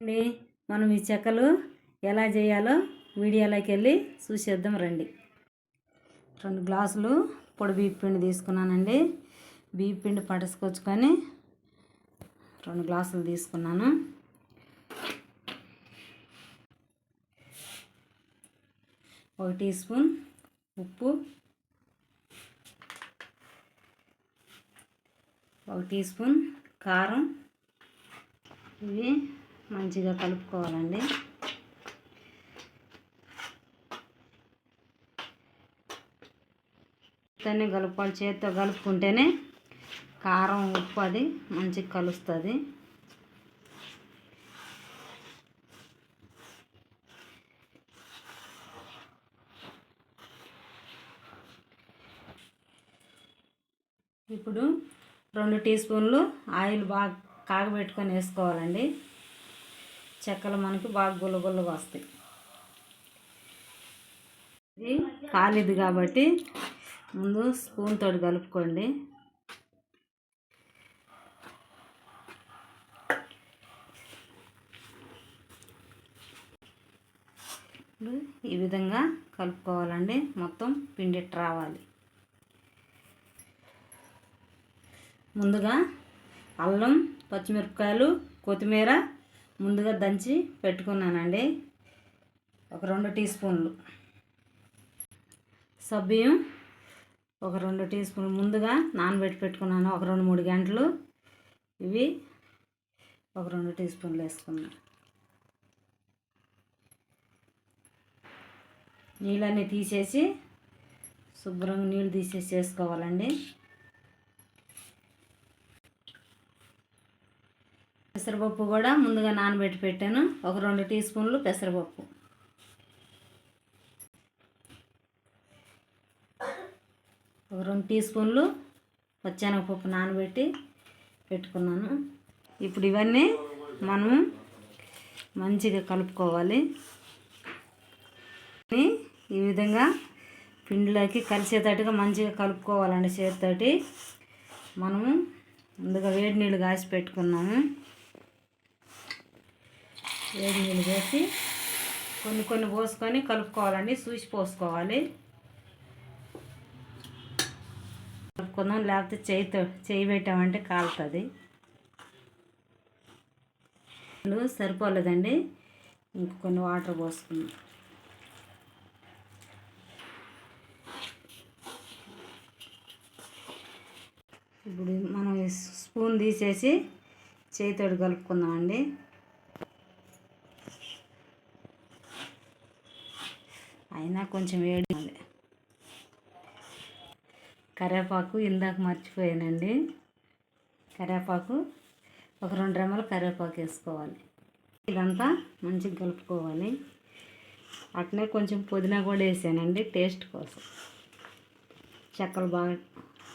అండి. మనం ఈ చెక్కలు ఎలా చేయాలో వీడియోలోకి వెళ్ళి చూసేద్దాం రండి. రెండు గ్లాసులు పొడి బియ్య పిండి తీసుకున్నానండి. బియ్య పిండి పట్టుకొచ్చుకొని రెండు గ్లాసులు తీసుకున్నాను. ఒక టీ స్పూన్ ఉప్పు ఒక టీ స్పూన్ కారం ఇవి మంచిగా కలుపుకోవాలండి. దాన్ని కలుపుకోవాలి. చేతితో కలుపుకుంటేనే కారం ఉప్పు అది మంచిగా కలుస్తుంది. ఇప్పుడు రెండు టీ స్పూన్లు ఆయిల్ బాగా కాగబెట్టుకొని వేసుకోవాలండి. చెక్కలు మనకి బాగా గుల్లగుల్ల వస్తాయి. ఇది కాబట్టి ముందు స్పూన్ తోటి కలుపుకోండి. ఇప్పుడు ఈ విధంగా కలుపుకోవాలండి. మొత్తం పిండి రావాలి. ముందుగా అల్లం పచ్చిమిరపకాయలు కొత్తిమీర ముందుగా దంచి పెట్టుకున్నానండి. ఒక రెండు టీ స్పూన్లు. సబ్బియం ఒక రెండు టీ స్పూన్లు. ముందుగా నానబెట్టి పెట్టుకున్నాను ఒక రెండు మూడు గంటలు. ఇవి ఒక రెండు టీ స్పూన్లు వేసుకున్నాను నీళ్ళన్నీ తీసేసి శుభ్రంగా నీళ్ళు తీసేసి చేసుకోవాలండి పెసరపప్పు కూడా ముందుగా నానబెట్టి పెట్టాను. ఒక రెండు టీ స్పూన్లు పెసరపప్పు. ఒక రెండు టీ స్పూన్లు పచ్చెనగపప్పు నానబెట్టి పెట్టుకున్నాను. ఇప్పుడు ఇవన్నీ మనం మంచిగా కలుపుకోవాలి. ఈ విధంగా పిండిలోకి కలిసేటట్టుగా మంచిగా కలుపుకోవాలండి చేతితోటి. మనము ముందుగా వేడి నీళ్ళు కాసి పెట్టుకున్నాము. వేడి నీళ్ళు వేసి కొన్ని కొన్ని పోసుకొని కలుపుకోవాలండి చూసి పోసుకోవాలి. కలుపుకుందాం లేకపోతే చేయితో చేయి పెట్టామంటే కాలుతుంది. సరిపోలేదండి ఇంక కొన్ని వాటర్ పోసుకుందాం. ఇప్పుడు మనం స్పూన్ తీసేసి చేతితోటి కలుపుకుందామండి. అయినా కొంచెం వేడి కరివేపాకు ఇందాక మర్చిపోయానండి. కరివేపాకు ఒక రెండు రెమ్మలు కరివేపాకు వేసుకోవాలి. ఇదంతా మంచిగా కలుపుకోవాలి. అట్నే కొంచెం పుదీనా కూడా వేసానండి టేస్ట్ కోసం. చెక్కలు బాగా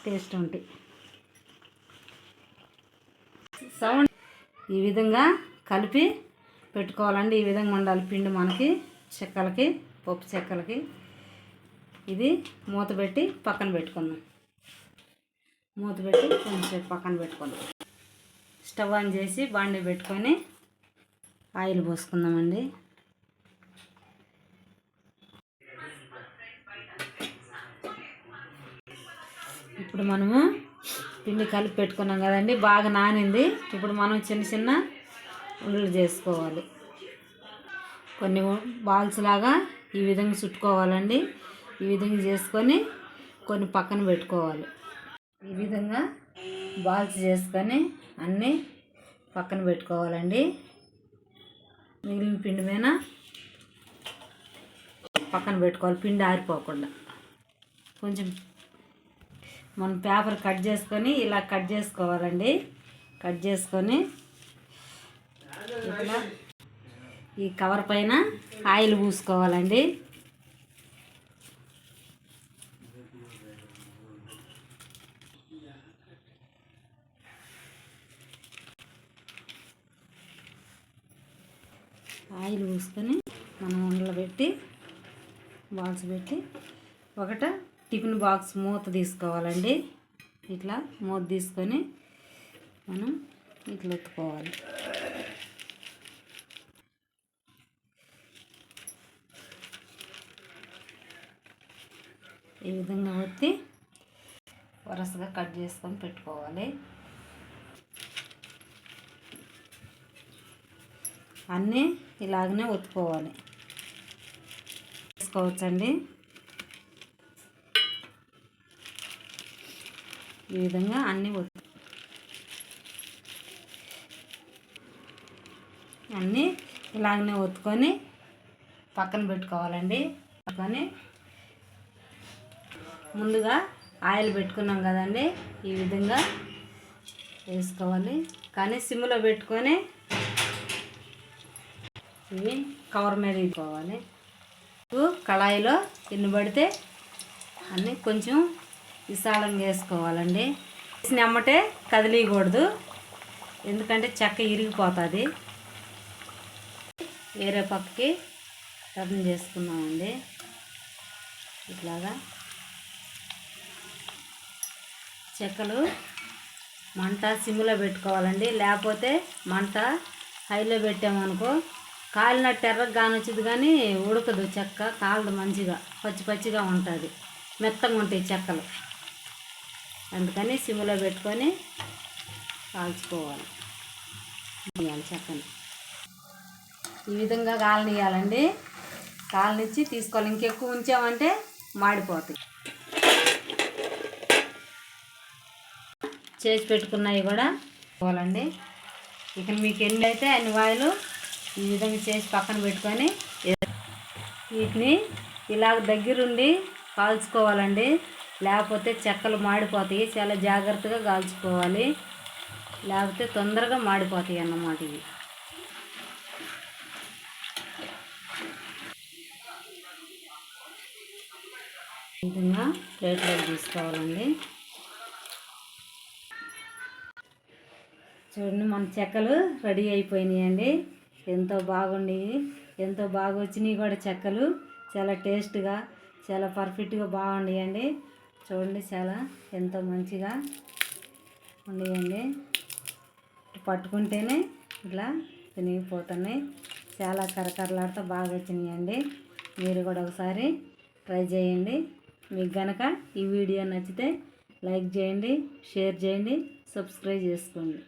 టేస్ట్ ఉంటాయి. సౌండ్ ఈ విధంగా కలిపి పెట్టుకోవాలండి. ఈ విధంగా ఉండాలి పిండి మనకి చెక్కలకి. పప్పు చెక్కలకి ఇది మూత పెట్టి పక్కన పెట్టుకుందాం. మూత పెట్టి కొంచెం పక్కన పెట్టుకుందాం. స్టవ్ ఆన్ చేసి బాండి పెట్టుకొని ఆయిల్ పోసుకుందామండి. ఇప్పుడు మనము పిండి కలిపి పెట్టుకున్నాం కదండి బాగా నానింది. ఇప్పుడు మనం చిన్న చిన్న ఉండలు చేసుకోవాలి. కొన్ని బాల్స్ లాగా ఈ విధంగా చుట్టుకోవాలండి. ఈ విధంగా చేసుకొని కొన్ని పక్కన పెట్టుకోవాలి. ఈ విధంగా బాల్స్ చేసుకొని అన్నీ పక్కన పెట్టుకోవాలండి. మిగిలిన పిండి మీద పక్కన పెట్టుకోవాలి. పిండి ఆరిపోకుండా. కొంచెం మనం పేపర్ కట్ చేసుకొని ఇలా కట్ చేసుకోవాలండి. కట్ చేసుకొని ఇట్లా ఈ కవర్ పైన ఆయిల్ పూసుకోవాలండి. ఆయిల్ పూసుకొని మనం ఉండలు పెట్టి బాక్స్ పెట్టి ఒకట టిఫిన్ బాక్స్ మూత తీసుకోవాలండి. ఇట్లా మూత తీసుకొని మనం ఇట్లా ఎత్తుకోవాలి ఈ విధంగా ఒత్తి వరుసగా కట్ చేసుకొని పెట్టుకోవాలి. అన్నీ ఇలాగనే ఒత్తుకోవాలి. వేసుకోవచ్చండి. ఈ విధంగా అన్నీ ఒత్తు అన్నీ ఇలాగనే ఒత్తుకొని పక్కన పెట్టుకోవాలండి. పక్కనే ముందుగా ఆయిల్ పెట్టుకున్నాం కదండి. ఈ విధంగా వేసుకోవాలి. కానీ సిమ్లో పెట్టుకొని ఇవి కవర్ మీద తీసుకోవాలి కళాయిలో ఎన్ని పడితే అన్నీ కొంచెం విశాలంగా వేసుకోవాలండి. వేసిన అమ్మటే కదిలీయకూడదు. ఎందుకంటే చెక్క ఇరిగిపోతుంది. వేరే పక్కకి టర్న్ చేసుకున్నామండి ఇట్లాగా చెక్కలు మంట సిమ్లో పెట్టుకోవాలండి. లేకపోతే మంట హైలో పెట్టామనుకో కాలినట్టు ఎర్రగా కానొచ్చింది కానీ ఉడకదు చెక్క కాలదు మంచిగా పచ్చి పచ్చిగా ఉంటుంది. మెత్తగా ఉంటాయి చెక్కలు. అందుకని సిమ్లో పెట్టుకొని కాల్చుకోవాలి. తీయాలి చెక్కని. ఈ విధంగా కాలనియాలండి. కాలనిచ్చి తీసుకోవాలి. ఇంకెక్కువ ఉంచామంటే మాడిపోతాయి. చేసి పెట్టుకున్నవి కూడా పోవాలండి. ఇక మీకు ఎన్ని అయితే అన్ని వాయిలు ఈ విధంగా చేసి పక్కన పెట్టుకొని వీటిని ఇలాగ దగ్గరుండి కాల్చుకోవాలండి. లేకపోతే చెక్కలు మాడిపోతాయి. చాలా జాగ్రత్తగా కాల్చుకోవాలి. లేకపోతే తొందరగా మాడిపోతాయి అన్నమాట ఇవి. విధంగా ప్లేట్లోకి తీసుకోవాలండి. చూడండి మన చెక్కలు రెడీ అయిపోయినాయండి. ఎంతో బాగుండి. ఎంతో బాగా వచ్చినాయి కూడా చెక్కలు. చాలా టేస్ట్గా చాలా పర్ఫెక్ట్గా బాగుండేయండి చూడండి చాలా ఎంతో మంచిగా ఉండేయండి పట్టుకుంటేనే ఇట్లా తినిగిపోతున్నాయి చాలా కరకరలాడుతూ బాగా వచ్చినాయండి. మీరు కూడా ఒకసారి ట్రై చేయండి. మీకు గనక ఈ వీడియో నచ్చితే లైక్ చేయండి షేర్ చేయండి సబ్స్క్రైబ్ చేసుకోండి.